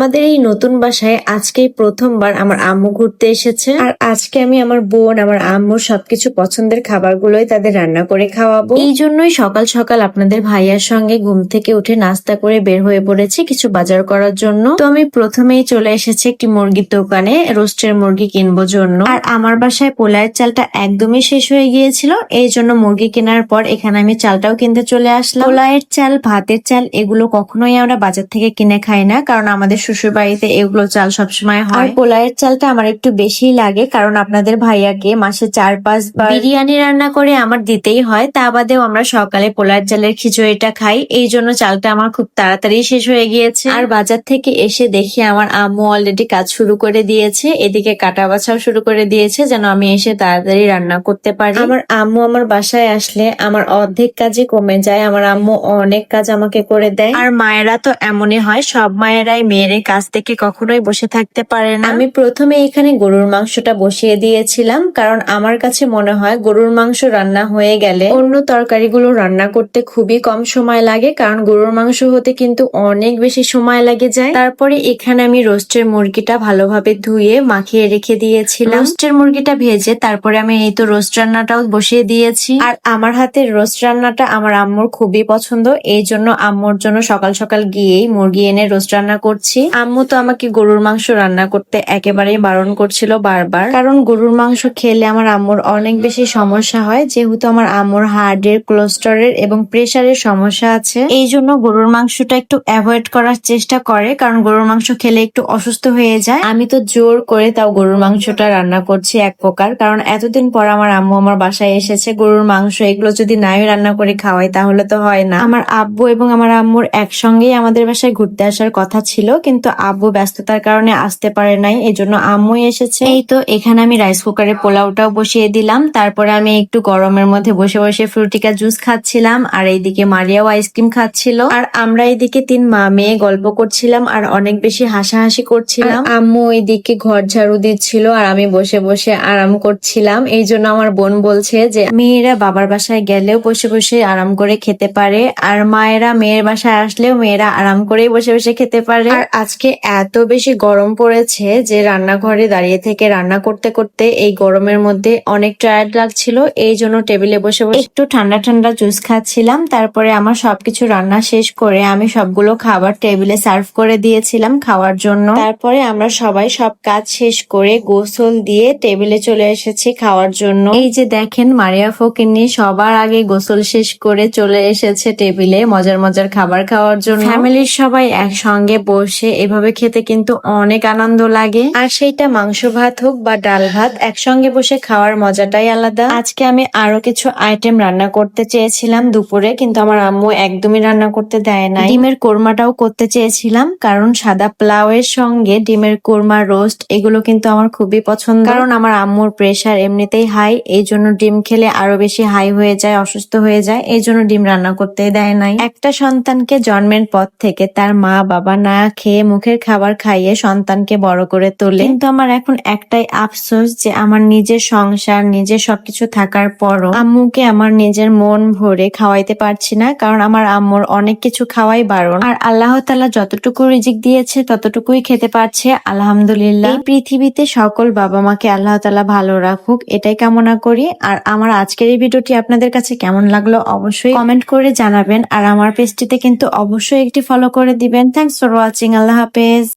আমাদের এই নতুন বাসায় আজকেই প্রথমবার আমার আম্মু ঘুরতে এসেছে। আর আজকে আমি আমার বোন, আমার আম্মুর সবকিছু পছন্দের খাবারগুলোই তাদের রান্না করে খাওয়াবো। এই জন্যই সকাল সকাল আপনাদের ভাইয়ার সঙ্গে ঘুম থেকে উঠে নাস্তা করে বের হয়ে পড়েছি কিছু বাজার করার জন্য। তো আমি প্রথমেই চলে এসেছি একটি মুরগির দোকানে, রোস্টের মুরগি কিনবো জন্য। আর আমার বাসায় পোলায়ের চালটা একদমই শেষ হয়ে গিয়েছিল, এই জন্য মুরগি কেনার পর এখানে আমি চালটাও কিনতে চলে আসলাম। পোলায়ের চাল, ভাতের চাল এগুলো কখনোই আমরা বাজার থেকে কিনে খাই না, কারণ আমাদের শ্বশুর বাড়িতে এগুলো চাল সবসময় হয়। পোলায়ের চালটা আমার একটু বেশি লাগে কারণ আপনাদের ভাইয়াকে মাসে চার পাঁচ বার বিরিয়ানি রান্না করে আমার দিতেই হয় তা বাদেও আমরা সকালে পোলার চালের খিচুড়িটা খাই। এই জন্য চালটা আমার খুব তাড়াতাড়ি শেষ হয়ে গিয়েছে। আর বাজার থেকে এসে দেখি আমার আম্মু অলরেডি কাজ শুরু করে দিয়েছে এদিকে কাটা বাছাও শুরু করে দিয়েছে যেন আমি এসে তাড়াতাড়ি রান্না করতে পারি। আমার আম্মু আমার বাসায় আসলে আমার অর্ধেক কাজই কমে যায় আমার আম্মু অনেক কাজ আমাকে করে দেয়। আর মায়েরা তো এমনই হয় সব মায়েরাই মেয়ের এই কাজ থেকে কখনোই বসে থাকতে পারে না। আমি প্রথমে এখানে গরুর মাংসটা বসিয়ে দিয়েছিলাম কারণ আমার কাছে মনে হয় গরুর মাংস রান্না হয়ে গেলে অন্য তরকারিগুলো রান্না করতে খুবই কম সময় লাগে কারণ গরুর মাংস হতে কিন্তু অনেক বেশি সময় লাগে যায়। তারপরে এখানে আমি রোস্টের মুরগিটা ভালোভাবে ধুয়ে মাখিয়ে রেখে দিয়েছিলাম। রোস্টের মুরগিটা ভেজে তারপরে আমি এই তো রোস্ট রান্নাটাও বসিয়ে দিয়েছি। আর আমার হাতের রোস্ট রান্নাটা আমার আম্মুর খুবই পছন্দ এই জন্য আম্মুর জন্য সকাল সকাল গিয়েই মুরগি এনে রোস্ট রান্না করছি। আম্মু তো আমাকে গরুর মাংস রান্না করতে একেবারেই বারণ করছিল বারবার। কারণ গরুর মাংস খেলে আমার আম্মুর অনেক বেশি সমস্যা হয়, যেহেতু আমার আম্মুর হার্টের, কোলেস্টেরলের এবং প্রেসারের সমস্যা আছে। এই জন্য গরুর মাংসটা একটু অ্যাভয়েড করার চেষ্টা করে, কারণ গরুর মাংস খেলে একটু অসুস্থ হয়ে যায়। আমি তো জোর করে তাও গরুর মাংসটা রান্না করছি এক প্রকার, কারণ এতদিন পর আমার আম্মু আমার বাসায় এসেছে, গরুর মাংস এগুলো যদি নাই রান্না করে খাওয়াই তাহলে তো হয় না। আমার আব্বু এবং আমার আম্মুর একসঙ্গেই আমাদের বাসায় ঘুরতে আসার কথা ছিল কিন্তু আব্বু ব্যস্ততার কারণে আসতে পারে নাই এই জন্য আম্মুই এসেছে। এই তো, এখানে আমি রাইস কুকারে পোলাওটাও বসিয়ে দিলাম। তারপরে আমি একটু গরমের মধ্যে বসে বসে ফ্রুটিকা জুস খাচ্ছিলাম, আর এইদিকে মারিয়াও আইসক্রিম খাচ্ছিল। আর আমরা এইদিকে তিন মা মেয়ে গল্প করছিলাম, আর অনেক বেশি হাসাহাসি করছিলাম। আম্মু এইদিকে ঘর ঝাড়ু দিচ্ছিল, আর আমি বসে বসে আরাম করছিলাম। এই জন্য আমার বোন বলছে যে, মেয়েরা বাবার বাসায় গেলেও বসে বসে আরাম করে খেতে পারে, আর মায়েরা মেয়ের বাসায় আসলেও মেয়েরা আরাম করেই বসে বসে খেতে পারে। আর আজকে এত বেশি গরম পড়েছে যে রান্নাঘরে দাঁড়িয়ে থেকে রান্না করতে করতে এই গরমের মধ্যে অনেক টায়ার্ড লাগছিল। এই জন্য টেবিলে বসে বসে একটু ঠান্ডা ঠান্ডা জুস খাচ্ছিলাম। তারপরে আমার সবকিছু রান্না শেষ করে আমি সবগুলো খাবার টেবিলে সার্ভ করে দিয়েছিলাম খাওয়ার জন্য। তারপরে আমরা সবাই সব কাজ শেষ করে গোসল দিয়ে টেবিলে চলে এসেছি খাওয়ার জন্য। এই যে দেখেন মারিয়া ফকিনি সবার আগে গোসল শেষ করে চলে এসেছে টেবিলে মজার মজার খাবার খাওয়ার জন্য। ফ্যামিলির সবাই একসঙ্গে বসে এভাবে খেতে কিন্তু অনেক আনন্দ লাগে। আর সেইটা মাংস ভাত হোক বা ডাল ভাত, একসঙ্গে বসে খাওয়ার মজাটাই আলাদা। আজকে আমি আরও কিছু আইটেম রান্না করতে চেয়েছিলাম দুপুরে, কিন্তু আমার আম্মু একদমই রান্না করতে দেয় না ডিমের কোরমাটাও করতে চেয়েছিলাম, কারণ সাদা পোলাওয়ের সঙ্গে ডিমের কোরমা, রোস্ট, এগুলো কিন্তু আমার খুবই পছন্দ। কারণ আমার আম্মুর প্রেশার এমনিতেই হাই এই জন্য ডিম খেলে আরও বেশি হাই হয়ে যায়, অসুস্থ হয়ে যায়, এই জন্য ডিম রান্না করতে দেয় নাই। একটা সন্তানকে জন্মের পর থেকে তার মা বাবা না খেয়ে মুখের খাবার খাইয়ে সন্তানকে বড় করে তোলে। কিন্তু আমার এখন একটাই আফসোস যে আমার নিজের সংসার, নিজের সবকিছু থাকার পরও আম্মুকে আমার নিজের মন ভরে খাওয়াইতে পারছি না, কারণ আমার আম্মুর অনেক কিছু খাওয়াই বারণ। আর আল্লাহ তালা যতটুকু রিজিক দিয়েছে, ততটুকুই খেতে পারছে, আলহামদুলিল্লাহ। পৃথিবীতে সকল বাবা মাকে আল্লাহ তালা ভালো রাখুক, এটাই কামনা করি। আর আমার আজকের এই ভিডিওটি আপনাদের কাছে কেমন লাগল অবশ্যই কমেন্ট করে জানাবেন। আর আমার পেজটিতে কিন্তু অবশ্যই একটি ফলো করে দিবেন। থ্যাংকস ফর ওয়াচিং আল্লাহ হাফেজ